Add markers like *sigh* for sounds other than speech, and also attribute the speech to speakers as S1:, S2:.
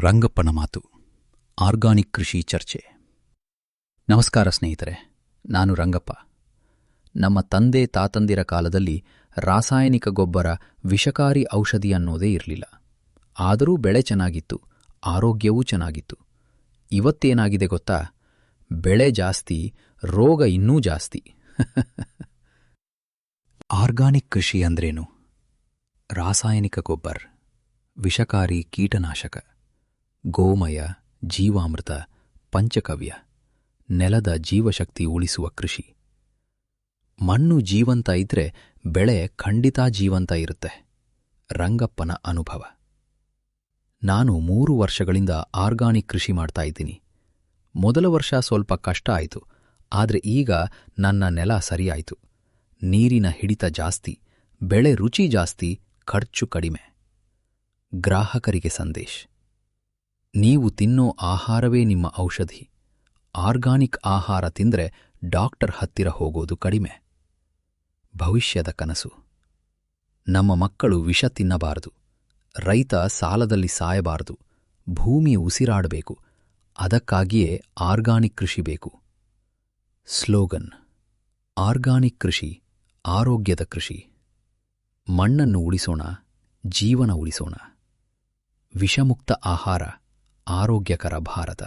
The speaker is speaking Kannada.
S1: ರಂಗಪ್ಪನ ಮಾತು. ಆರ್ಗಾನಿಕ್ ಕೃಷಿ ಚರ್ಚೆ. ನಮಸ್ಕಾರ ಸ್ನೇಹಿತರೆ, ನಾನು ರಂಗಪ್ಪ. ನಮ್ಮ ತಂದೆ ತಾತಂದಿರ ಕಾಲದಲ್ಲಿ ರಾಸಾಯನಿಕ ಗೊಬ್ಬರ ವಿಷಕಾರಿ ಔಷಧಿ ಅನ್ನೋದೇ ಇರಲಿಲ್ಲ. ಆದರೂ ಬೆಳೆ ಚೆನ್ನಾಗಿತ್ತು, ಆರೋಗ್ಯವೂ ಚೆನ್ನಾಗಿತ್ತು. ಇವತ್ತೇನಾಗಿದೆ ಗೊತ್ತಾ? ಬೆಳೆ ಜಾಸ್ತಿ, ರೋಗ ಇನ್ನೂ ಜಾಸ್ತಿ. *laughs* ಆರ್ಗಾನಿಕ್ ಕೃಷಿ ಅಂದ್ರೇನು? ರಾಸಾಯನಿಕ ಗೊಬ್ಬರ, ವಿಷಕಾರಿ ಕೀಟನಾಶಕ. ಗೋಮಯ, ಜೀವಾಮೃತ, ಪಂಚಕವ್ಯ, ನೆಲದ ಜೀವಶಕ್ತಿ ಉಳಿಸುವ ಕೃಷಿ. ಮಣ್ಣು ಜೀವಂತ ಇದ್ರೆ ಬೆಳೆ ಖಂಡಿತ ಜೀವಂತ ಇರುತ್ತೆ. ರಂಗಪ್ಪನ ಅನುಭವ. ನಾನು ಮೂರು ವರ್ಷಗಳಿಂದ ಆರ್ಗಾನಿಕ್ ಕೃಷಿ ಮಾಡ್ತಾ ಇದ್ದೀನಿ. ಮೊದಲ ವರ್ಷ ಸ್ವಲ್ಪ ಕಷ್ಟ ಆಯಿತು, ಆದರೆ ಈಗ ನನ್ನ ನೆಲ ಸರಿಯಾಯಿತು. ನೀರಿನ ಹಿಡಿತ ಜಾಸ್ತಿ, ಬೆಳೆ ರುಚಿ ಜಾಸ್ತಿ, ಖರ್ಚು ಕಡಿಮೆ. ಗ್ರಾಹಕರಿಗೆ ಸಂದೇಶ್. ನೀವು ತಿನ್ನೋ ಆಹಾರವೇ ನಿಮ್ಮ ಔಷಧಿ. ಆರ್ಗಾನಿಕ್ ಆಹಾರ ತಿಂದ್ರೆ ಡಾಕ್ಟರ್ ಹತ್ತಿರ ಹೋಗೋದು ಕಡಿಮೆ. ಭವಿಷ್ಯದ ಕನಸು. ನಮ್ಮ ಮಕ್ಕಳು ವಿಷ ತಿನ್ನಬಾರದು. ರೈತ ಸಾಲದಲ್ಲಿ ಸಾಯಬಾರದು. ಭೂಮಿ ಉಸಿರಾಡಬೇಕು. ಅದಕ್ಕಾಗಿಯೇ ಆರ್ಗಾನಿಕ್ ಕೃಷಿ ಬೇಕು. ಸ್ಲೋಗನ್, ಆರ್ಗಾನಿಕ್ ಕೃಷಿ, ಆರೋಗ್ಯದ ಕೃಷಿ. ಮಣ್ಣನ್ನು ಉಳಿಸೋಣ, ಜೀವನ ಉಳಿಸೋಣ. ವಿಷಮುಕ್ತ ಆಹಾರ. ಆರೋಗ್ಯಕರ ಭಾರತ.